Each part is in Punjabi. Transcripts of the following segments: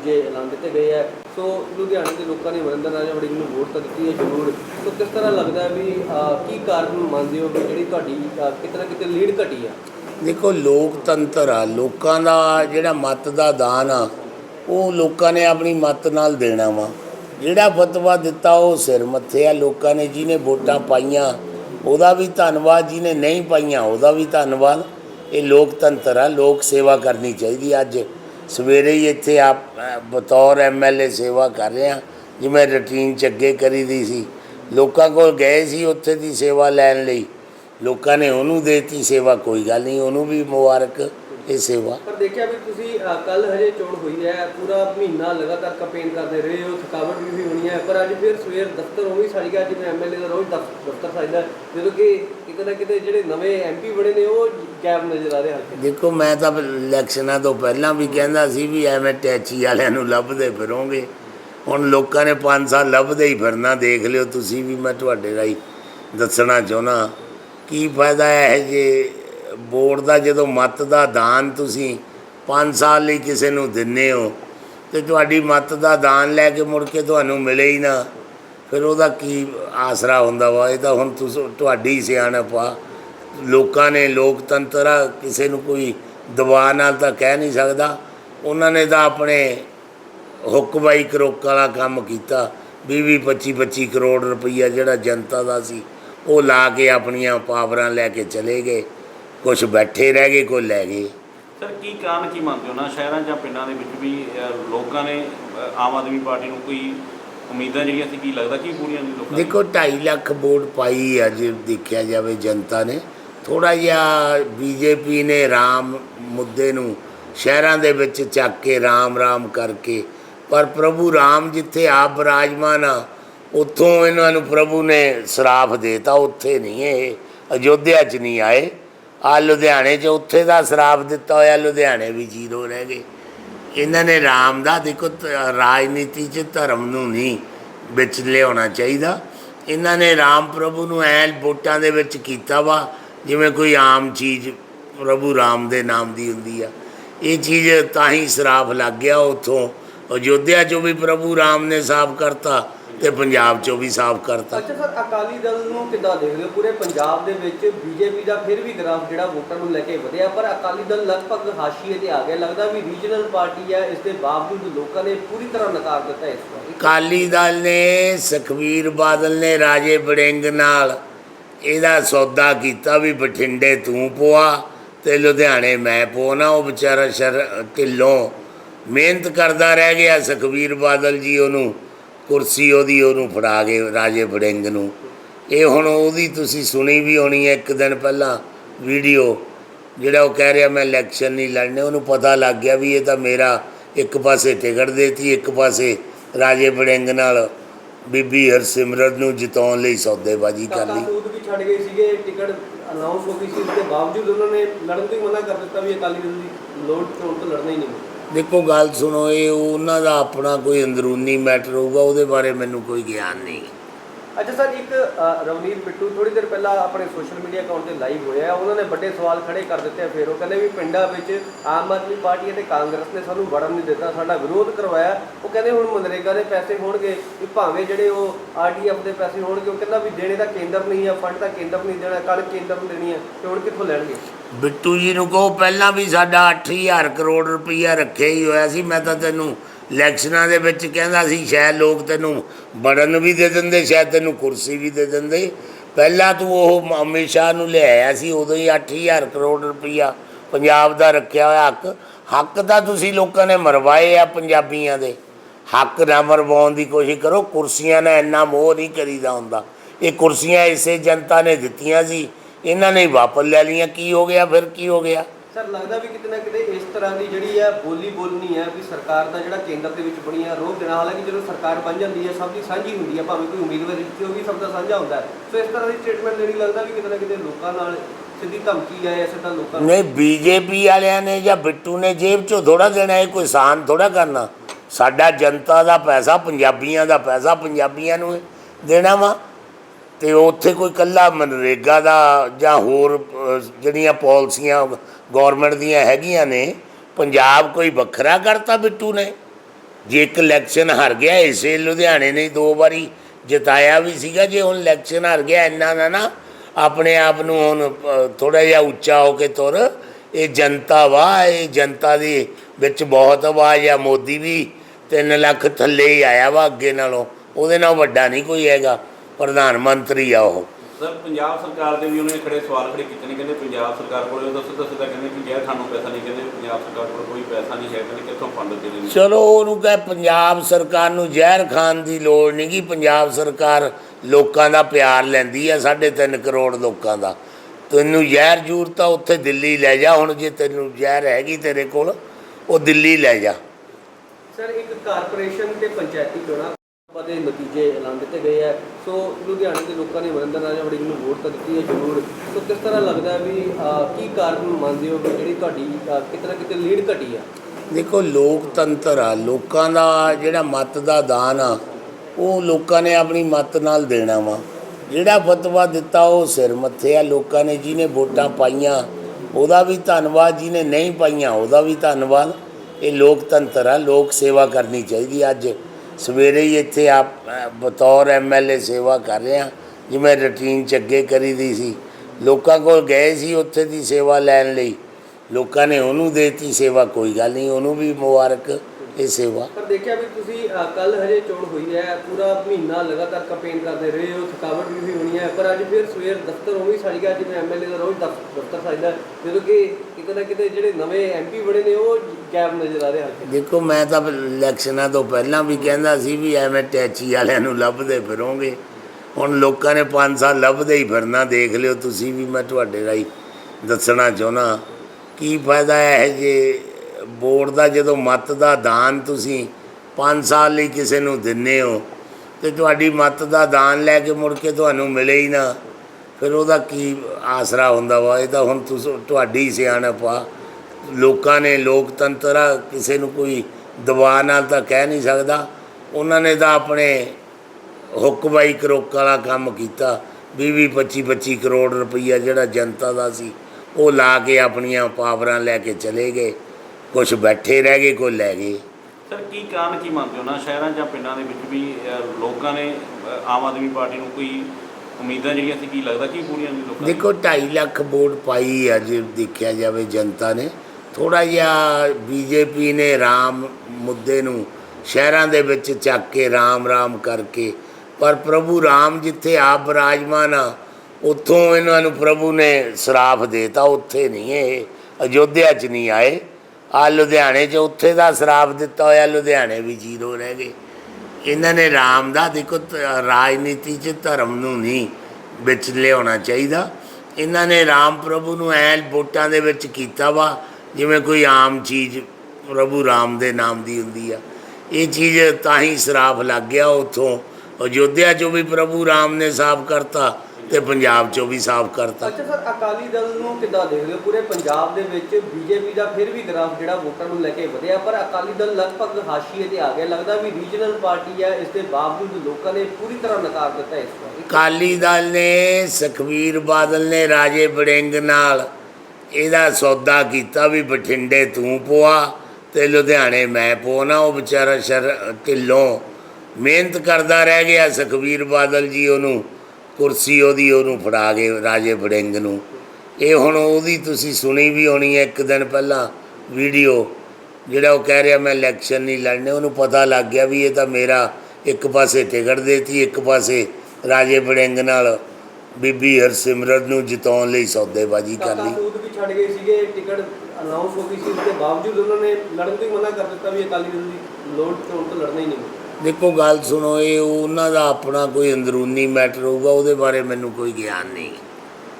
ਦੂਜੇ ਐਲਾਨ ਦਿੱਤੇ ਗਏ ਹੈ। ਸੋ ਲੁਧਿਆਣੇ ਦੇ ਲੋਕਾਂ ਨੇ ਵਰਿੰਦਰ ਰਾਜਾ ਵੜਿੰਗ ਨੂੰ ਵੋਟ ਤਾਂ ਦਿੱਤੀ ਹੈ ਜ਼ਰੂਰ। ਸੋ ਕਿਸ ਤਰ੍ਹਾਂ ਲੱਗਦਾ ਵੀ ਕੀ ਕਾਰਨ ਮੰਨਦੇ ਹੋ ਕਿ ਜਿਹੜੀ ਤੁਹਾਡੀ ਅਹ, ਕਿਤੇ ਲੀਡ ਘਟੀ ਆ? ਦੇਖੋ ਲੋਕਤੰਤਰ ਆ। ਲੋਕਾਂ ਦਾ ਜਿਹੜਾ ਮਤ ਦਾ ਦਾਨ ਆ ਉਹ ਲੋਕਾਂ ਨੇ ਆਪਣੀ ਮਤ ਨਾਲ ਦੇਣਾ ਵਾ। ਜਿਹੜਾ ਫਤਵਾ ਦਿੱਤਾ ਉਹ ਸਿਰ ਮੱਥੇ ਆ। ਲੋਕਾਂ ਨੇ ਜਿਹਨੇ ਵੋਟਾਂ ਪਾਈਆਂ ਉਹਦਾ ਵੀ ਧੰਨਵਾਦ। ਜਿਹਨੇ ਨਹੀਂ ਪਾਈਆਂ ਉਹਦਾ ਵੀ ਧੰਨਵਾਦ। ਇਹ ਲੋਕਤੰਤਰ ਆ। ਲੋਕ ਸੇਵਾ ਕਰਨੀ ਚਾਹੀਦੀ ਅੱਜ। ਸਵੇਰੇ ਹੀ ਇੱਥੇ ਆਪ ਅ, ਬਤੌਰ ਐਮਐਲਏ ਸੇਵਾ ਕਰ ਰਿਹਾ। ਜਿਵੇਂ ਰੁਟੀਨ ਚ ਅੱਗੇ ਕਰੀ ਦੀ ਸੀ। ਲੋਕਾਂ ਕੋਲ ਗਏ ਸੀ ਉੱਥੇ ਦੀ ਸੇਵਾ ਲੈਣ ਲਈ। ਲੋਕਾਂ ਨੇ ਉਹਨੂੰ ਦੇਤੀ ਸੇਵਾ ਕੋਈ ਗੱਲ ਨਹੀਂ ਉਹਨੂੰ ਵੀ ਮੁਬਾਰਕ। ਇਹ ਸੇਵਾ। ਪਰ ਦੇਖਿਆ ਵੀ ਤੁਸੀਂ ਕੱਲ ਹਜੇ ਚੋਣ ਹੋਈ ਹੈ ਪੂਰਾ ਮਹੀਨਾ ਲਗਾਤਾਰ ਕੰਪੇਨ ਕਰਦੇ ਰਹੇ ਹੋ ਥਕਾਵਟ ਵੀ ਹੋਈ ਹੋਣੀ ਹੈ ਪਰ ਅੱਜ ਫਿਰ ਸਵੇਰ ਦਫ਼ਤਰ ਉਹ ਵੀ ਸੜ ਗਿਆ ਜਿਵੇਂ ਐਮਐਲਏ ਦਾ ਰੋਜ਼ ਦਫ਼- ਦਫ਼ਤਰ ਸਜਦਾ ਜਦੋਂ ਕਿ ਕਿਤੇ ਨਾ ਕਿਤੇ ਜਿਹੜੇ ਨਵੇਂ ਐਮਪੀ ਬਣੇ ਨੇ ਉਹ ਗੈਪ ਨਜ਼ਰ ਆ ਰਹੇ ਹਲਕੇ। ਦੇਖੋ ਮੈਂ ਤਾਂ ਇਲੈਕਸ਼ਨਾਂ ਤੋਂ ਪਹਿਲਾਂ ਵੀ ਕਹਿੰਦਾ ਸੀ ਵੀ ਐਵੇਂ ਟੈਚੀ ਵਾਲਿਆਂ ਨੂੰ ਲੱਭਦੇ ਫਿਰੋਂਗੇ। ਹੁਣ ਲੋਕਾਂ ਨੇ 5 ਸਾਲ ਲੱਭਦੇ ਹੀ ਫਿਰਨਾ ਦੇਖ ਲਿਓ ਤੁਸੀਂ ਵੀ ਮੈਂ ਤੁਹਾਡੇ ਰਾਹੀਂ ਦੱਸਣਾ ਚਾਹੁੰਦਾ ਕੀ ਫਾਇਦਾ ਹੈ ਜੇ ਬੋਰਡ ਦਾ ਜਦੋਂ ਮਤ ਦਾ ਦਾਨ ਤੁਸੀਂ 5 ਸਾਲ ਲਈ ਕਿਸੇ ਨੂੰ ਦਿੰਨੇ ਹੋ ਤੇ ਤੁਹਾਡੀ ਮਤ ਦਾ ਦਾਨ ਲੈ ਕੇ ਮੁੜ ਕੇ ਤੁਹਾਨੂੰ ਮਿਲੇ ਹੀ ਨਾ, ਫਿਰ ਉਹਦਾ ਕੀ ਆਸਰਾ ਹੁੰਦਾ ਵਾ? ਇਹ ਤਾਂ ਹੁਣ ਤੁਸੀਂ, ਤੁਹਾਡੀ ਸਿਆਣਪ ਆ। ਲੋਕਾਂ ਨੇ ਲੋਕਤੰਤਰ ਆ, ਕਿਸੇ ਨੂੰ ਕੋਈ ਦਬਾਅ ਨਾਲ ਤਾਂ ਕਹਿ ਨਹੀਂ ਸਕਦਾ। ਉਹਨਾਂ ਨੇ ਤਾਂ ਆਪਣੇ ਹੁਕਮਾਈ ਕਰੋਕ ਵਾਲਾ ਕੰਮ ਕੀਤਾ। 20 25 25 ਕਰੋੜ ਰੁਪਈਆ ਜਿਹੜਾ ਜਨਤਾ ਦਾ ਸੀ, ਉਹ ਲਾ ਕੇ ਆਪਣੀਆਂ ਪਾਵਰਾਂ ਲੈ ਕੇ ਚਲੇ ਗਏ। ਕੁਝ ਬੈਠੇ ਰਹਿ ਗਏ ਕੋਈ ਲੈ ਗਏ। ਸਰ ਕੀ ਕਾਰਨ ਕੀ ਮੰਨਦੇ ਹੋ? ਨਾ ਸ਼ਹਿਰਾਂ ਜਾਂ ਪਿੰਡਾਂ ਦੇ ਵਿੱਚ ਵੀ ਲੋਕਾਂ ਨੇ ਆਮ ਆਦਮੀ ਪਾਰਟੀ ਨੂੰ ਕੋਈ ਉਮੀਦਾਂ ਜਿਹੜੀਆਂ ਸੀ ਕੀ ਲੱਗਦਾ ਕੀ ਪੂਰੀਆਂ ਨਹੀਂ ਲੋਕਾਂ? ਦੇਖੋ 2.5 ਲੱਖ ਵੋਟ ਪਾਈ ਅੱਜ ਦੇਖਿਆ ਜਾਵੇ ਜਨਤਾ ਨੇ। ਥੋੜਾ ਜਿਹਾ ਬੀਜੇਪੀ ਨੇ ਰਾਮ ਮੁੱਦੇ ਨੂੰ ਸ਼ਹਿਰਾਂ ਦੇ ਵਿੱਚ ਚੱਕ ਕੇ ਰਾਮ ਰਾਮ ਕਰਕੇ ਪਰ ਪ੍ਰਭੂ ਰਾਮ ਜਿੱਥੇ ਆਪ ਬਿਰਾਜਮਾਨ ਆ ਉੱਥੋਂ ਇਹਨਾਂ ਨੂੰ ਪ੍ਰਭੂ ਨੇ ਸਰਾਫ ਦੇਤਾ ਉੱਥੇ ਨਹੀਂ ਇਹ ਅਯੋਧਿਆ 'ਚ ਨਹੀਂ ਆਏ। ਆ ਲੁਧਿਆਣੇ 'ਚ ਉੱਥੇ ਦਾ ਸਰਾਪ ਦਿੱਤਾ ਹੋਇਆ, ਲੁਧਿਆਣੇ ਵੀ ਜ਼ੀਰੋ ਰਹਿ ਗਏ। ਇਹਨਾਂ ਨੇ ਰਾਮ ਦਾ, ਦੇਖੋ, ਤ- ਰਾਜਨੀਤੀ 'ਚ ਧਰਮ ਨੂੰ ਨਹੀਂ ਵਿੱਚ ਲਿਆਉਣਾ ਚਾਹੀਦਾ। ਇਹਨਾਂ ਨੇ ਰਾਮ ਪ੍ਰਭੂ ਨੂੰ ਐ ਵੋਟਾਂ ਦੇ ਵਿੱਚ ਕੀਤਾ ਵਾ, ਜਿਵੇਂ ਕੋਈ ਆਮ ਚੀਜ਼ ਪ੍ਰਭੂ ਰਾਮ ਦੇ ਨਾਮ ਦੀ ਹੁੰਦੀ ਆ। ਇਹ ਚੀਜ਼ ਤਾਂ ਹੀ ਸਰਾਫ ਲੱਗ ਗਿਆ ਉੱਥੋਂ। ਅਯੋਧਿਆ 'ਚੋਂ ਵੀ ਪ੍ਰਭੂ ਰਾਮ ਨੇ ਸਾਫ਼ ਕਰਤਾ। ਤੇ ਪੰਜਾਬ 'ਚੋਂ ਵੀ ਸਾਫ਼ ਕਰਤਾ। ਅੱਛਾ ਸਰ ਅਕਾਲੀ ਦਲ ਨੂੰ ਕਿੱਦਾਂ ਦੇਖਦੇ ਹੋ? ਪੂਰੇ ਪੰਜਾਬ ਦੇ ਵਿੱਚ ਬੀਜੇਪੀ ਦਾ ਫਿਰ ਵੀ ਗ੍ਰਾਫ ਜਿਹੜਾ ਵੋਟਾਂ ਨੂੰ ਲੈ ਕੇ ਵਧਿਆ ਪਰ ਅਕਾਲੀ ਦਲ ਲਗਭਗ ਹਾਸ਼ੀਏ ਤੇ ਆ ਗਿਆ। ਲੱਗਦਾ ਵੀ ਰੀਜਨਲ ਪਾਰਟੀ ਹੈ ਇਸ ਦੇ ਬਾਵਜੂਦ ਲੋਕਾਂ ਨੇ ਪੂਰੀ ਤਰ੍ਹਾਂ ਨਕਾਰ ਦਿੱਤਾ ਇਸ ਵਾਰ। ਅਕਾਲੀ ਦਲ ਨੇ ਸੁਖਬੀਰ ਬਾਦਲ ਨੇ ਰਾਜੇ ਵੜਿੰਗ ਨਾਲ ਇਹਦਾ ਸੌਦਾ ਕੀਤਾ ਵੀ ਬਠਿੰਡੇ ਤੂੰ ਪਵਾ ਤੇ ਲੁਧਿਆਣੇ ਮੈਂ ਪਵਾਉਣਾ। ਉਹ ਵਿਚਾਰਾ ਸ਼ਰ ਢਿੱਲੋਂ ਮਿਹਨਤ ਕਰਦਾ ਰਹਿ ਗਿਆ ਸੁਖਬੀਰ ਬਾਦਲ ਜੀ ਉਹਨੂੰ। ਕੁਰਸੀ ਉਹਦੀ ਉਹਨੂੰ ਫੜਾ ਗਏ ਰਾਜੇ ਵੜਿੰਗ ਨੂੰ। ਇਹ ਹੁਣ ਉਹਦੀ ਤੁਸੀਂ ਸੁਣੀ ਵੀ ਹੋਣੀ ਹੈ ਇੱਕ ਦਿਨ ਪਹਿਲਾਂ ਵੀਡੀਓ ਜਿਹੜਾ ਉਹ ਕਹਿ ਰਿਹਾ ਮੈਂ ਇਲੈਕਸ਼ਨ ਨਹੀਂ ਲੜਨੇ ਉਹਨੂੰ ਪਤਾ ਲੱਗ ਗਿਆ ਵੀ ਇਹ ਤਾਂ ਮੇਰਾ ਇੱਕ ਪਾਸੇ ਟਿਕਟ ਦੇਤੀ ਇੱਕ ਪਾਸੇ ਰਾਜੇ ਵੜਿੰਗ ਨਾਲ ਬੀਬੀ ਹਰਸਿਮਰਤ ਨੂੰ ਜਿਤਾਉਣ ਲਈ ਸੌਦੇਬਾਜ਼ੀ ਕਰ ਲਈ। ਸੂਦ ਵੀ ਛੱਡ ਗਏ ਸੀਗੇ ਟਿਕਟ ਅਨਾਉਂਸ ਹੋ ਗਈ ਸੀ ਉਸ ਦੇ ਬਾਵਜੂਦ ਉਹਨਾਂ ਨੇ ਲੜਨ ਤੋਂ ਹੀ ਮਨਾ ਕਰ ਦਿੱਤਾ ਵੀ ਅਕਾਲੀ ਦਲ ਦੀ ਲੋੜ ਤੋਂ ਲੜਨਾ ਹੀ ਨਹੀਂ। ਦੇਖੋ, ਗੱਲ ਸੁਣੋ, ਇਹ ਉਹਨਾਂ ਦਾ ਆਪਣਾ ਕੋਈ ਅੰਦਰੂਨੀ ਮੈਟਰ ਹੋਊਗਾ, ਉਹਦੇ ਬਾਰੇ ਮੈਨੂੰ ਕੋਈ ਗਿਆਨ ਨਹੀਂ। ਅੱਛਾ ਸਰ ਇੱਕ ਅ, ਰਵਨੀਤ ਬਿੱਟੂ ਥੋੜੀ ਦੇਰ ਪਹਿਲਾਂ ਆਪਣੇ ਸੋਸ਼ਲ ਮੀਡੀਆ ਅਕਾਊਂਟ ਤੇ ਲਾਈਵ ਹੋਇਆ ਉਹਨਾਂ ਨੇ ਵੱਡੇ ਸਵਾਲ ਖੜੇ ਕਰ ਦਿੱਤੇ ਆ ਫਿਰ। ਉਹ ਕਹਿੰਦੇ ਵੀ ਪਿੰਡਾਂ ਵਿੱਚ ਆਮ ਆਦਮੀ ਪਾਰਟੀ ਅਤੇ ਕਾਂਗਰਸ ਨੇ ਸਾਨੂੰ ਵੜਨ ਨਹੀਂ ਦਿੱਤਾ ਸਾਡਾ ਵਿਰੋਧ ਕਰਵਾਇਆ। ਉਹ ਕਹਿੰਦੇ ਹੁਣ ਮਨਰੇਗਾ ਦੇ ਪੈਸੇ ਹੋਣਗੇ ਵੀ ਭਾਵੇਂ ਜਿਹੜੇ ਉਹ ਆਰਡੀਐਫ ਦੇ ਪੈਸੇ ਹੋਣਗੇ ਉਹ ਕਹਿੰਦਾ ਵੀ ਦੇਣੇ ਤਾਂ ਕੇਂਦਰ ਨਹੀਂ ਆ ਫੰਡ ਤਾਂ ਕੇਂਦਰ ਨਹੀਂ ਦੇਣਾ ਕੱਲ ਕੇਂਦਰ ਨੂੰ ਦੇਣੀ ਹੈ ਤੇ ਹੁਣ ਕਿੱਥੋਂ ਲੈਣਗੇ? ਬਿੱਟੂ ਜੀ ਨੂੰ ਕਹੋ ਪਹਿਲਾਂ ਵੀ ਸਾਡਾ 8000 ਕਰੋੜ ਰੁਪਈਆ ਰੱਖਿਆ ਹੀ ਹੋਇਆ ਸੀ ਮੈਂ ਤਾਂ ਤੈਨੂੰ ਇਲੈਕਸ਼ਨਾਂ ਦੇ ਵਿੱਚ ਕਹਿੰਦਾ ਸੀ, ਸ਼ਾਇਦ ਲੋਕ ਤੈਨੂੰ ਬੜਨ ਵੀ ਦੇ ਦਿੰਦੇ, ਸ਼ਾਇਦ ਤੈਨੂੰ ਕੁਰਸੀ ਵੀ ਦੇ ਦਿੰਦੇ। ਪਹਿਲਾਂ ਤੂੰ ਉਹ ਅਮਿਤ ਸ਼ਾਹ ਨੂੰ ਲਿਆਇਆ ਸੀ, ਉਦੋਂ ਹੀ 8000 ਕਰੋੜ ਰੁਪਈਆ ਪੰਜਾਬ ਦਾ ਰੱਖਿਆ ਹੋਇਆ ਹੱਕ। ਹੱਕ ਤਾਂ ਤੁਸੀਂ ਲੋਕਾਂ ਨੇ ਮਰਵਾਏ ਆ ਪੰਜਾਬੀਆਂ ਦੇ। ਹੱਕ ਨਾ ਮਰਵਾਉਣ ਦੀ ਕੋਸ਼ਿਸ਼ ਕਰੋ, ਕੁਰਸੀਆਂ ਨਾਲ ਇੰਨਾ ਮੋਹ ਨਹੀਂ ਕਰੀਦਾ ਹੁੰਦਾ। ਇਹ ਕੁਰਸੀਆਂ ਇਸੇ ਜਨਤਾ ਨੇ ਦਿੱਤੀਆਂ ਸੀ, ਇਹਨਾਂ ਨੇ ਵਾਪਸ ਲੈ ਲਈਆਂ। ਕੀ ਹੋ ਗਿਆ, ਫਿਰ ਕੀ ਹੋ ਗਿਆ? ਸਰ, ਲੱਗਦਾ ਵੀ ਕਿਤੇ ਨਾ ਕਿਤੇ ਇਸ ਤਰ੍ਹਾਂ ਦੀ ਜਿਹੜੀ ਹੈ ਬੋਲੀ ਬੋਲਣੀ ਹੈ ਵੀ ਸਰਕਾਰ ਦਾ ਜਿਹੜਾ ਕੇਂਦਰ ਦੇ ਵਿੱਚ ਬਣੀ ਹੈ ਰੋਕ ਦੇਣਾ, ਹਾਲਾਂਕਿ ਜਦੋਂ ਸਰਕਾਰ ਬਣ ਜਾਂਦੀ ਹੈ ਸਭ ਦੀ ਸਾਂਝੀ ਹੁੰਦੀ ਹੈ ਭਾਵੇਂ ਕੋਈ ਉਮੀਦਵਾਰ ਜਿੱਤੇ ਉਹ ਵੀ ਸਭ ਦਾ ਸਾਂਝਾ ਹੁੰਦਾ ਸੋ ਇਸ ਤਰ੍ਹਾਂ ਦੀ ਸਟੇਟਮੈਂਟ ਦੇਣੀ ਲੱਗਦਾ ਵੀ ਕਿਤੇ ਨਾ ਕਿਤੇ ਲੋਕਾਂ ਨਾਲ ਸਿੱਧੀ ਧਮਕੀ ਹੈ ਇਸੇ ਤਰ੍ਹਾਂ ਲੋਕਾਂ ਨੂੰ ਨਹੀਂ, ਬੀਜੇਪੀ ਵਾਲਿਆਂ ਨੇ ਜਾਂ ਬਿੱਟੂ ਨੇ ਜੇਬ ਚੋਂ ਥੋੜਾ ਦੇਣਾ, ਇਹ ਕੋਈ ਸਾਨ ਥੋੜਾ ਕਰਨਾ। ਸਾਡਾ ਜਨਤਾ ਦਾ ਪੈਸਾ, ਪੰਜਾਬੀਆਂ ਦਾ ਪੈਸਾ, ਪੰਜਾਬੀਆਂ ਨੂੰ ਦੇਣਾ ਵਾ। ਤੇ ਉੱਥੇ ਕੋਈ ਕੱਲਾ ਮਨਰੇਗਾ ਦਾ ਜਾਂ ਹੋਰ ਜਿਹੜੀਆਂ ਪਾਲਿਸੀਆਂ ਗਵਰਨਮੈਂਟ ਦੀਆਂ ਹੈਗੀਆਂ ਨੇ, ਪੰਜਾਬ ਕੋਈ ਵੱਖਰਾ ਕਰਤਾ ਬਿੱਟੂ ਨੇ? ਜੇ ਇੱਕ ਇਲੈਕਸ਼ਨ ਹਾਰ ਗਿਆ, ਇਸੇ ਲੁਧਿਆਣੇ ਨੇ ਦੋ ਵਾਰੀ ਜਿਤਾਇਆ ਵੀ ਸੀਗਾ, ਜੇ ਹੁਣ ਇਲੈਕਸ਼ਨ ਹਾਰ ਗਿਆ, ਇੰਨਾ ਨਾ ਨਾ ਆਪਣੇ ਆਪ ਨੂੰ ਹੁਣ ਥੋੜਾ ਜਿਹਾ ਉੱਚਾ ਹੋ ਕੇ ਤੁਰ। ਇਹ ਜਨਤਾ ਵਾ, ਇਹ ਜਨਤਾ ਦੀ ਵਿੱਚ ਬਹੁਤ ਆਵਾਜ਼ ਆ, ਮੋਦੀ ਵੀ 3 ਲੱਖ ਥੱਲੇ ਹੀ ਆਇਆ ਵਾ ਅੱਗੇ ਨਾਲੋਂ। ਉਹਦੇ ਨਾਲ ਵੱਡਾ ਨਹੀਂ ਕੋਈ ਹੈਗਾ। ਪ੍ਰਧਾਨ ਮੰਤਰੀ ਆ ਉਹ। ਸਰ ਪੰਜਾਬ ਸਰਕਾਰ ਦੇ ਵੀ ਉਹਨੇ ਖੜੇ ਸਵਾਲ ਖੜੇ ਕੀਤੇ ਨੇ ਕਹਿੰਦੇ ਪੰਜਾਬ ਸਰਕਾਰ ਕੋਲ ਉਹ ਦੱਸੋ ਦੱਸਦਾ ਕਹਿੰਦੇ ਕਿ ਗੈਰ ਸਾਨੂੰ ਪੈਸਾ ਨਹੀਂ ਕਹਿੰਦੇ ਪੰਜਾਬ ਸਰਕਾਰ ਕੋਲ ਕੋਈ ਪੈਸਾ ਨਹੀਂ ਹੈ ਕਹਿੰਦੇ ਕਿੱਥੋਂ ਫੰਡ ਦੇ ਨੇ ਚਲੋ ਉਹਨੂੰ ਕਹੇ ਪੰਜਾਬ ਸਰਕਾਰ ਨੂੰ ਜ਼ਹਿਰ ਖਾਨ ਦੀ ਲੋੜ ਨਹੀਂ ਗੀ ਪੰਜਾਬ ਸਰਕਾਰ ਲੋਕਾਂ ਦਾ ਪਿਆਰ ਲੈਂਦੀ ਆ 3.5 ਕਰੋੜ ਲੋਕਾਂ ਦਾ। ਤੈਨੂੰ ਜ਼ਹਿਰ ਜੂਰ ਤਾਂ ਉੱਥੇ ਦਿੱਲੀ ਲੈ ਜਾ ਹੁਣ ਜੇ ਤੈਨੂੰ ਜ਼ਹਿਰ ਹੈਗੀ ਤੇਰੇ ਕੋਲ ਉਹ ਦਿੱਲੀ ਲੈ ਜਾ। ਸਰ ਇੱਕ ਕਾਰਪੋਰੇਸ਼ਨ ਤੇ ਪੰਚਾਇਤੀ ਚੋਣਾਂ ਦੇ ਨਤੀਜੇ ਐਲਾਨ ਦਿੱਤੇ ਗਏ ਹੈ ਸੋ ਲੁਧਿਆਣੇ ਦੇ ਲੋਕਾਂ ਨੇ ਮਨਿੰਦਰ ਰਾਜਾ ਵੜਿੰਗ ਨੂੰ ਵੋਟ ਤਾਂ ਦਿੱਤੀ ਹੈ ਜ਼ਰੂਰ। ਸੋ ਕਿਸ ਤਰ੍ਹਾਂ ਲੱਗਦਾ ਵੀ ਕੀ ਕਾਰਨ ਮੰਨਦੇ ਹੋ ਕਿ ਜਿਹੜੀ ਤੁਹਾਡੀ ਅਹ, ਕਿਤੇ ਲੀਡ ਘਟੀ ਆ? ਦੇਖੋ ਲੋਕਤੰਤਰ ਆ। ਲੋਕਾਂ ਦਾ ਜਿਹੜਾ ਮਤ ਦਾ ਦਾਨ ਆ ਉਹ ਲੋਕਾਂ ਨੇ ਆਪਣੀ ਮਤ ਨਾਲ ਦੇਣਾ ਵਾ। ਜਿਹੜਾ ਫਤਵਾ ਦਿੱਤਾ ਉਹ ਸਿਰ ਮੱਥੇ ਆ। ਲੋਕਾਂ ਨੇ ਜਿਹਨੇ ਵੋਟਾਂ ਪਾਈਆਂ ਉਹਦਾ ਵੀ ਧੰਨਵਾਦ। ਜਿਹਨੇ ਨਹੀਂ ਪਾਈਆਂ ਉਹਦਾ ਵੀ ਧੰਨਵਾਦ। ਇਹ ਲੋਕਤੰਤਰ ਆ। ਲੋਕ ਸੇਵਾ ਕਰਨੀ ਚਾਹੀਦੀ ਅੱਜ। ਸਵੇਰੇ ਹੀ ਇੱਥੇ ਆਪ ਅ, ਬਤੌਰ ਐਮਐਲਏ ਸੇਵਾ ਕਰ ਰਿਹਾ। ਜਿਵੇਂ ਰੁਟੀਨ ਚ ਅੱਗੇ ਕਰੀ ਦੀ ਸੀ। ਲੋਕਾਂ ਕੋਲ ਗਏ ਸੀ ਉੱਥੇ ਦੀ ਸੇਵਾ ਲੈਣ ਲਈ। ਲੋਕਾਂ ਨੇ ਉਹਨੂੰ ਦੇਤੀ ਸੇਵਾ ਕੋਈ ਗੱਲ ਨਹੀਂ ਉਹਨੂੰ ਵੀ ਮੁਬਾਰਕ। ਇਹ ਸੇਵਾ। ਪਰ ਦੇਖਿਆ ਵੀ ਤੁਸੀਂ ਕੱਲ ਹਜੇ ਚੋਣ ਹੋਈ ਹੈ ਪੂਰਾ ਮਹੀਨਾ ਲਗਾਤਾਰ ਕੰਪੇਨ ਕਰਦੇ ਰਹੇ ਹੋ ਥਕਾਵਟ ਵੀ ਹੋਈ ਹੋਣੀ ਹੈ ਪਰ ਅੱਜ ਫਿਰ ਸਵੇਰ ਦਫ਼ਤਰ ਉਹ ਵੀ ਸੜ ਗਿਆ ਜਿਵੇਂ ਐਮਐਲਏ ਦਾ ਰੋਜ਼ ਦਫ਼- ਦਫ਼ਤਰ ਸੜਦਾ ਜਦੋਂ ਕਿ ਕਿਤੇ ਨਾ ਕਿਤੇ ਜਿਹੜੇ ਨਵੇਂ ਐਮਪੀ ਬਣੇ ਨੇ ਉਹ ਗੈਪ ਨਜ਼ਰ ਆ ਰਹੇ ਦੇਖੋ ਮੈਂ ਤਾਂ ਇਲੈਕਸ਼ਨਾਂ ਤੋਂ ਪਹਿਲਾਂ ਵੀ ਕਹਿੰਦਾ ਸੀ ਵੀ ਐਵੇਂ ਟੈਚੀ ਵਾਲਿਆਂ ਨੂੰ ਲੱਭਦੇ ਫਿਰੋਂਗੇ। ਹੁਣ ਲੋਕਾਂ ਨੇ 5 ਸਾਲ ਲੱਭਦੇ ਹੀ ਫਿਰਨਾ ਦੇਖ ਲਿਓ ਤੁਸੀਂ ਵੀ ਮੈਂ ਤੁਹਾਡੇ ਰਾਹੀਂ ਦੱਸਣਾ ਚਾਹੁੰਦਾ ਕੀ ਫਾਇਦਾ ਹੈ ਜੇ ਬੋਰਡ ਦਾ ਜਦੋਂ ਮਤ ਦਾ ਦਾਨ ਤੁਸੀਂ 5 ਸਾਲ ਲਈ ਕਿਸੇ ਨੂੰ ਦਿੰਨੇ ਹੋ ਤੇ ਤੁਹਾਡੀ ਮਤ ਦਾ ਦਾਨ ਲੈ ਕੇ ਮੁੜ ਕੇ ਤੁਹਾਨੂੰ ਮਿਲੇ ਹੀ ਨਾ, ਫਿਰ ਉਹਦਾ ਕੀ ਆਸਰਾ ਹੁੰਦਾ ਵਾ? ਇਹ ਤਾਂ ਹੁਣ ਤੁਸੀਂ, ਤੁਹਾਡੀ ਸਿਆਣਪ ਆ। ਲੋਕਾਂ ਨੇ ਲੋਕਤੰਤਰ ਆ, ਕਿਸੇ ਨੂੰ ਕੋਈ ਦਬਾਅ ਨਾਲ ਤਾਂ ਕਹਿ ਨਹੀਂ ਸਕਦਾ। ਉਹਨਾਂ ਨੇ ਤਾਂ ਆਪਣੇ ਹੁਕਮਾਈ ਕਰੋਕ ਵਾਲਾ ਕੰਮ ਕੀਤਾ। 20 25 25 ਕਰੋੜ ਰੁਪਈਆ ਜਿਹੜਾ ਜਨਤਾ ਦਾ ਸੀ, ਉਹ ਲਾ ਕੇ ਆਪਣੀਆਂ ਪਾਵਰਾਂ ਲੈ ਕੇ ਚਲੇ ਗਏ। ਕੁਝ ਬੈਠੇ ਰਹਿ ਗਏ ਕੋਈ ਲੈ ਗਏ। ਸਰ ਕੀ ਕਾਰਨ ਕੀ ਮੰਨਦੇ ਹੋ? ਨਾ ਸ਼ਹਿਰਾਂ ਜਾਂ ਪਿੰਡਾਂ ਦੇ ਵਿੱਚ ਵੀ ਲੋਕਾਂ ਨੇ ਆਮ ਆਦਮੀ ਪਾਰਟੀ ਨੂੰ ਕੋਈ ਉਮੀਦਾਂ ਜਿਹੜੀਆਂ ਸੀ ਕੀ ਲੱਗਦਾ ਕੀ ਪੂਰੀਆਂ ਨਹੀਂ ਲੋਕਾਂ? ਦੇਖੋ 2.5 ਲੱਖ ਵੋਟ ਪਾਈ ਅੱਜ ਦੇਖਿਆ ਜਾਵੇ ਜਨਤਾ ਨੇ। ਥੋੜਾ ਜਿਹਾ ਬੀਜੇਪੀ ਨੇ ਰਾਮ ਮੁੱਦੇ ਨੂੰ ਸ਼ਹਿਰਾਂ ਦੇ ਵਿੱਚ ਚੱਕ ਕੇ ਰਾਮ ਰਾਮ ਕਰਕੇ ਪਰ ਪ੍ਰਭੂ ਰਾਮ ਜਿੱਥੇ ਆਪ ਬਿਰਾਜਮਾਨ ਆ ਉੱਥੋਂ ਇਹਨਾਂ ਨੂੰ ਪ੍ਰਭੂ ਨੇ ਸਰਾਫ ਦੇਤਾ ਉੱਥੇ ਨਹੀਂ ਇਹ ਅਯੋਧਿਆ 'ਚ ਨਹੀਂ ਆਏ। ਆ ਲੁਧਿਆਣੇ 'ਚ ਉੱਥੇ ਦਾ ਸਰਾਪ ਦਿੱਤਾ ਹੋਇਆ, ਲੁਧਿਆਣੇ ਵੀ ਜ਼ੀਰੋ ਰਹਿ ਗਏ। ਇਹਨਾਂ ਨੇ ਰਾਮ ਦਾ, ਦੇਖੋ, ਤ- ਰਾਜਨੀਤੀ 'ਚ ਧਰਮ ਨੂੰ ਨਹੀਂ ਵਿੱਚ ਲਿਆਉਣਾ ਚਾਹੀਦਾ। ਇਹਨਾਂ ਨੇ ਰਾਮ ਪ੍ਰਭੂ ਨੂੰ ਐ ਵੋਟਾਂ ਦੇ ਵਿੱਚ ਕੀਤਾ ਵਾ, ਜਿਵੇਂ ਕੋਈ ਆਮ ਚੀਜ਼ ਪ੍ਰਭੂ ਰਾਮ ਦੇ ਨਾਮ ਦੀ ਹੁੰਦੀ ਆ। ਇਹ ਚੀਜ਼ ਤਾਂ ਹੀ ਸਰਾਫ ਲੱਗ ਗਿਆ ਉੱਥੋਂ। ਅਯੋਧਿਆ 'ਚੋਂ ਵੀ ਪ੍ਰਭੂ ਰਾਮ ਨੇ ਸਾਫ਼ ਕਰਤਾ। ਤੇ ਪੰਜਾਬ 'ਚੋਂ ਵੀ ਸਾਫ਼ ਕਰਤਾ। ਅੱਛਾ ਸਰ ਅਕਾਲੀ ਦਲ ਨੂੰ ਕਿੱਦਾਂ ਦੇਖਦੇ ਹੋ? ਪੂਰੇ ਪੰਜਾਬ ਦੇ ਵਿੱਚ ਬੀਜੇਪੀ ਦਾ ਫਿਰ ਵੀ ਗ੍ਰਾਫ ਜਿਹੜਾ ਵੋਟਾਂ ਨੂੰ ਲੈ ਕੇ ਵਧਿਆ ਪਰ ਅਕਾਲੀ ਦਲ ਲਗਭਗ ਹਾਸ਼ੀਏ ਤੇ ਆ ਗਿਆ। ਲੱਗਦਾ ਵੀ ਰੀਜਨਲ ਪਾਰਟੀ ਹੈ ਇਸ ਦੇ ਬਾਵਜੂਦ ਲੋਕਾਂ ਨੇ ਪੂਰੀ ਤਰ੍ਹਾਂ ਨਕਾਰ ਦਿੱਤਾ ਇਸ ਵਾਰ। ਅਕਾਲੀ ਦਲ ਨੇ ਸੁਖਬੀਰ ਬਾਦਲ ਨੇ ਰਾਜੇ ਵੜਿੰਗ ਨਾਲ ਇਹਦਾ ਸੌਦਾ ਕੀਤਾ ਵੀ ਬਠਿੰਡੇ ਤੂੰ ਪਵਾ ਤੇ ਲੁਧਿਆਣੇ ਮੈਂ ਪਵਾਉਣਾ। ਉਹ ਵਿਚਾਰਾ ਸ਼ਰ ਢਿੱਲੋਂ ਮਿਹਨਤ ਕਰਦਾ ਰਹਿ ਗਿਆ ਸੁਖਬੀਰ ਬਾਦਲ ਜੀ ਉਹਨੂੰ। ਕੁਰਸੀ ਉਹਦੀ ਉਹਨੂੰ ਫੜਾ ਗਏ ਰਾਜੇ ਵੜਿੰਗ ਨੂੰ। ਇਹ ਹੁਣ ਉਹਦੀ ਤੁਸੀਂ ਸੁਣੀ ਵੀ ਹੋਣੀ ਹੈ ਇੱਕ ਦਿਨ ਪਹਿਲਾਂ ਵੀਡੀਓ ਜਿਹੜਾ ਉਹ ਕਹਿ ਰਿਹਾ ਮੈਂ ਇਲੈਕਸ਼ਨ ਨਹੀਂ ਲੜਨੇ ਉਹਨੂੰ ਪਤਾ ਲੱਗ ਗਿਆ ਵੀ ਇਹ ਤਾਂ ਮੇਰਾ ਇੱਕ ਪਾਸੇ ਟਿਕਟ ਦੇਤੀ ਇੱਕ ਪਾਸੇ ਰਾਜੇ ਵੜਿੰਗ ਨਾਲ ਬੀਬੀ ਹਰਸਿਮਰਤ ਨੂੰ ਜਿਤਾਉਣ ਲਈ ਸੌਦੇਬਾਜ਼ੀ ਕਰ ਲਈ। ਸੂਦ ਵੀ ਛੱਡ ਗਏ ਸੀਗੇ ਟਿਕਟ ਅਨਾਉਂਸ ਹੋ ਗਈ ਸੀ ਉਸ ਦੇ ਬਾਵਜੂਦ ਉਹਨਾਂ ਨੇ ਲੜਨ ਤੋਂ ਹੀ ਮਨਾ ਕਰ ਦਿੱਤਾ ਵੀ ਅਕਾਲੀ ਦਲ ਦੀ ਲੋੜ ਤੋਂ ਲੜਨਾ ਹੀ ਨਹੀਂ। ਦੇਖੋ, ਗੱਲ ਸੁਣੋ, ਇਹ ਉਹਨਾਂ ਦਾ ਆਪਣਾ ਕੋਈ ਅੰਦਰੂਨੀ ਮੈਟਰ ਹੋਊਗਾ, ਉਹਦੇ ਬਾਰੇ ਮੈਨੂੰ ਕੋਈ ਗਿਆਨ ਨਹੀਂ।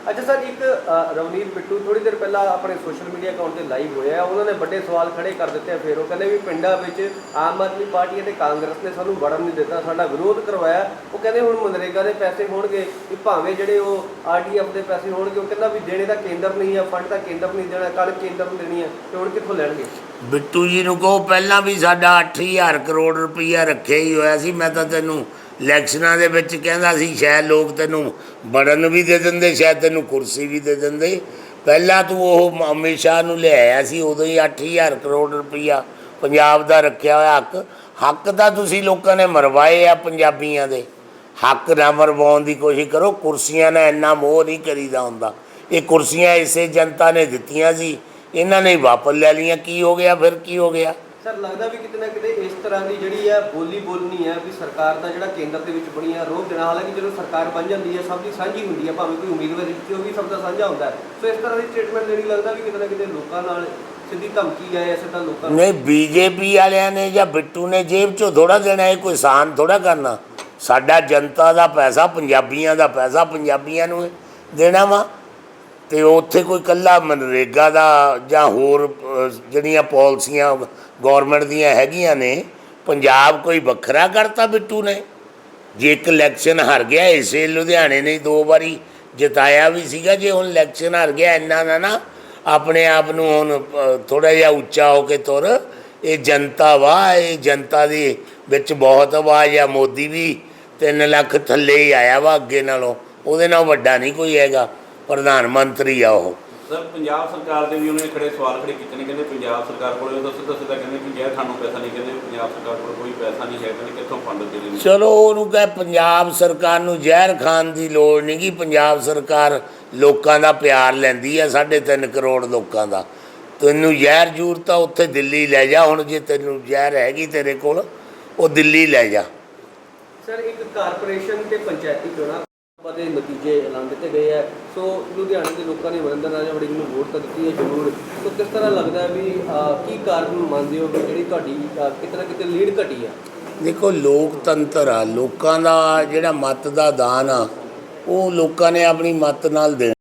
ਅੱਛਾ ਸਰ ਇੱਕ ਅ, ਰਵਨੀਤ ਬਿੱਟੂ ਥੋੜੀ ਦੇਰ ਪਹਿਲਾਂ ਆਪਣੇ ਸੋਸ਼ਲ ਮੀਡੀਆ ਅਕਾਊਂਟ ਤੇ ਲਾਈਵ ਹੋਇਆ ਉਹਨਾਂ ਨੇ ਵੱਡੇ ਸਵਾਲ ਖੜੇ ਕਰ ਦਿੱਤੇ ਆ ਫਿਰ। ਉਹ ਕਹਿੰਦੇ ਵੀ ਪਿੰਡਾਂ ਵਿੱਚ ਆਮ ਆਦਮੀ ਪਾਰਟੀ ਅਤੇ ਕਾਂਗਰਸ ਨੇ ਸਾਨੂੰ ਵੜਨ ਨਹੀਂ ਦਿੱਤਾ ਸਾਡਾ ਵਿਰੋਧ ਕਰਵਾਇਆ। ਉਹ ਕਹਿੰਦੇ ਹੁਣ ਮਨਰੇਗਾ ਦੇ ਪੈਸੇ ਹੋਣਗੇ ਵੀ ਭਾਵੇਂ ਜਿਹੜੇ ਉਹ ਆਰਡੀਐਫ ਦੇ ਪੈਸੇ ਹੋਣਗੇ ਉਹ ਕਹਿੰਦਾ ਵੀ ਦੇਣੇ ਤਾਂ ਕੇਂਦਰ ਨਹੀਂ ਆ ਫੰਡ ਤਾਂ ਕੇਂਦਰ ਨਹੀਂ ਦੇਣਾ ਕੱਲ ਕੇਂਦਰ ਨੂੰ ਦੇਣੀ ਆ ਤੇ ਹੁਣ ਕਿੱਥੋਂ ਲੈਣਗੇ? ਬਿੱਟੂ ਜੀ ਨੂੰ ਕਹੋ ਪਹਿਲਾਂ ਵੀ ਸਾਡਾ 8000 ਕਰੋੜ ਰੁਪਈਆ ਰੱਖਿਆ ਹੀ ਹੋਇਆ ਸੀ ਮੈਂ ਤਾਂ ਤੈਨੂੰ ਇਲੈਕਸ਼ਨਾਂ ਦੇ ਵਿੱਚ ਕਹਿੰਦਾ ਸੀ, ਸ਼ਾਇਦ ਲੋਕ ਤੈਨੂੰ ਬੜਨ ਵੀ ਦੇ ਦਿੰਦੇ, ਸ਼ਾਇਦ ਤੈਨੂੰ ਕੁਰਸੀ ਵੀ ਦੇ ਦਿੰਦੇ। ਪਹਿਲਾਂ ਤੂੰ ਉਹ ਅਮਿਤ ਸ਼ਾਹ ਨੂੰ ਲਿਆਇਆ ਸੀ, ਉਦੋਂ ਹੀ 8000 ਕਰੋੜ ਰੁਪਈਆ ਪੰਜਾਬ ਦਾ ਰੱਖਿਆ ਹੋਇਆ ਹੱਕ। ਹੱਕ ਤਾਂ ਤੁਸੀਂ ਲੋਕਾਂ ਨੇ ਮਰਵਾਏ ਆ ਪੰਜਾਬੀਆਂ ਦੇ। ਹੱਕ ਨਾ ਮਰਵਾਉਣ ਦੀ ਕੋਸ਼ਿਸ਼ ਕਰੋ, ਕੁਰਸੀਆਂ ਨਾਲ ਇੰਨਾ ਮੋਹ ਨਹੀਂ ਕਰੀਦਾ ਹੁੰਦਾ। ਇਹ ਕੁਰਸੀਆਂ ਇਸੇ ਜਨਤਾ ਨੇ ਦਿੱਤੀਆਂ ਸੀ, ਇਹਨਾਂ ਨੇ ਹੀ ਵਾਪਸ ਲੈ ਲਈਆਂ। ਕੀ ਹੋ ਗਿਆ? ਫਿਰ ਕੀ ਹੋ ਗਿਆ? ਸਰ, ਲੱਗਦਾ ਵੀ ਕਿਤੇ ਨਾ ਕਿਤੇ ਇਸ ਤਰ੍ਹਾਂ ਦੀ ਜਿਹੜੀ ਹੈ ਬੋਲੀ ਬੋਲਣੀ ਹੈ ਵੀ ਸਰਕਾਰ ਦਾ ਜਿਹੜਾ ਕੇਂਦਰ ਦੇ ਵਿੱਚ ਬਣੀ ਹੈ ਰੋਕ ਦੇਣਾ, ਹਾਲਾਂਕਿ ਜਦੋਂ ਸਰਕਾਰ ਬਣ ਜਾਂਦੀ ਹੈ ਸਭ ਦੀ ਸਾਂਝੀ ਹੁੰਦੀ ਹੈ ਭਾਵੇਂ ਕੋਈ ਉਮੀਦਵਾਰ ਜਿੱਤੇ ਉਹ ਵੀ ਸਭ ਦਾ ਸਾਂਝਾ ਹੁੰਦਾ ਹੈ। ਸੋ ਇਸ ਤਰ੍ਹਾਂ ਦੀ ਸਟੇਟਮੈਂਟ ਦੇਣੀ ਲੱਗਦਾ ਵੀ ਕਿਤੇ ਨਾ ਕਿਤੇ ਲੋਕਾਂ ਨਾਲ ਸਿੱਧੀ ਧਮਕੀ ਹੈ ਜਾਂ ਸਿੱਧਾ ਲੋਕਾਂ ਨੂੰ ਨਹੀਂ, ਬੀਜੇਪੀ ਵਾਲਿਆਂ ਨੇ ਜਾਂ ਬਿੱਟੂ ਨੇ ਜੇਬ ਚੋਂ ਥੋੜਾ ਦੇਣਾ, ਇਹ ਕੋਈ ਸਾਨ ਥੋੜਾ ਕਰਨਾ। ਸਾਡਾ ਜਨਤਾ ਦਾ ਪੈਸਾ, ਪੰਜਾਬੀਆਂ ਦਾ ਪੈਸਾ, ਪੰਜਾਬੀਆਂ ਨੂੰ ਦੇਣਾ ਵਾ। ਤੇ ਉੱਥੇ ਕੋਈ ਕੱਲਾ ਮਨਰੇਗਾ ਦਾ ਜਾਂ ਹੋਰ ਜਿਹੜੀਆਂ ਪਾਲਿਸੀਆਂ ਗਵਰਨਮੈਂਟ ਦੀਆਂ ਹੈਗੀਆਂ ਨੇ, ਪੰਜਾਬ ਕੋਈ ਵੱਖਰਾ ਕਰਤਾ ਬਿੱਟੂ ਨੇ? ਜੇ ਇੱਕ ਇਲੈਕਸ਼ਨ ਹਾਰ ਗਿਆ, ਇਸੇ ਲੁਧਿਆਣੇ ਨੇ ਦੋ ਵਾਰੀ ਜਿਤਾਇਆ ਵੀ ਸੀਗਾ, ਜੇ ਹੁਣ ਇਲੈਕਸ਼ਨ ਹਾਰ ਗਿਆ, ਇੰਨਾ ਨਾ ਨਾ ਆਪਣੇ ਆਪ ਨੂੰ ਹੁਣ ਥੋੜਾ ਜਿਹਾ ਉੱਚਾ ਹੋ ਕੇ ਤੁਰ। ਇਹ ਜਨਤਾ ਵਾ, ਇਹ ਜਨਤਾ ਦੀ ਵਿੱਚ ਬਹੁਤ ਆਵਾਜ਼ ਆ, ਮੋਦੀ ਵੀ 3 ਲੱਖ ਥੱਲੇ ਹੀ ਆਇਆ ਵਾ ਅੱਗੇ ਨਾਲੋਂ। ਉਹਦੇ ਨਾਲ ਵੱਡਾ ਨਹੀਂ ਕੋਈ ਹੈਗਾ। ਪ੍ਰਧਾਨ ਮੰਤਰੀ ਆ ਉਹ। ਸਰ ਪੰਜਾਬ ਸਰਕਾਰ ਦੇ ਵੀ ਉਹਨੇ ਖੜੇ ਸਵਾਲ ਖੜੇ ਕੀਤੇ ਨੇ ਕਹਿੰਦੇ ਪੰਜਾਬ ਸਰਕਾਰ ਕੋਲ ਉਹ ਸਿੱਧਾ ਸਿੱਧਾ ਕਹਿੰਦੇ ਕਿ ਜੇ ਸਾਨੂੰ ਪੈਸਾ ਨਹੀਂ ਕਹਿੰਦੇ ਪੰਜਾਬ ਸਰਕਾਰ ਕੋਲ ਕੋਈ ਪੈਸਾ ਨਹੀਂ ਹੈ ਕਹਿੰਦੇ ਕਿੱਥੋਂ ਫੰਡ ਦੇ ਨੇ ਚਲੋ ਉਹਨੂੰ ਕਹੇ ਪੰਜਾਬ ਸਰਕਾਰ ਨੂੰ ਜ਼ਹਿਰ ਖਾਣ ਦੀ ਲੋੜ ਨਹੀਂ ਗੀ ਪੰਜਾਬ ਸਰਕਾਰ ਲੋਕਾਂ ਦਾ ਪਿਆਰ ਲੈਂਦੀ ਆ 3.5 ਕਰੋੜ ਲੋਕਾਂ ਦਾ। ਤੈਨੂੰ ਜ਼ਹਿਰ ਜੂਰ ਤਾਂ ਉੱਥੇ ਦਿੱਲੀ ਲੈ ਜਾ ਹੁਣ ਜੇ ਤੈਨੂੰ ਜ਼ਹਿਰ ਹੈਗੀ ਤੇਰੇ ਕੋਲ ਉਹ ਦਿੱਲੀ ਲੈ ਜਾ। ਸਰ ਇੱਕ ਕਾਰਪੋਰੇਸ਼ਨ ਤੇ ਪੰਚਾਇਤੀ ਚੋਣਾਂ ਦੇ ਨਤੀਜੇ ਐਲਾਨ ਦਿੱਤੇ ਗਏ ਹੈ। ਸੋ ਲੁਧਿਆਣੇ ਦੇ ਲੋਕਾਂ ਨੇ ਵਰਿੰਦਰ ਰਾਜਾ ਵੜਿੰਗ ਨੂੰ ਵੋਟ ਤਾਂ ਦਿੱਤੀ ਹੈ ਜ਼ਰੂਰ। ਸੋ ਕਿਸ ਤਰ੍ਹਾਂ ਲੱਗਦਾ ਵੀ ਕੀ ਕਾਰਨ ਮੰਨਦੇ ਹੋ ਕਿ ਜਿਹੜੀ ਤੁਹਾਡੀ ਅਹ, ਕਿਤੇ ਨਾ ਕਿਤੇ ਲੀਡ ਘਟੀ ਆ ਦੇਖੋ ਲੋਕਤੰਤਰ ਆ। ਲੋਕਾਂ ਦਾ ਜਿਹੜਾ ਮਤ ਦਾ ਦਾਨ ਆ ਉਹ ਲੋਕਾਂ ਨੇ ਆਪਣੀ ਮਤ ਨਾਲ ਦੇਣਾ।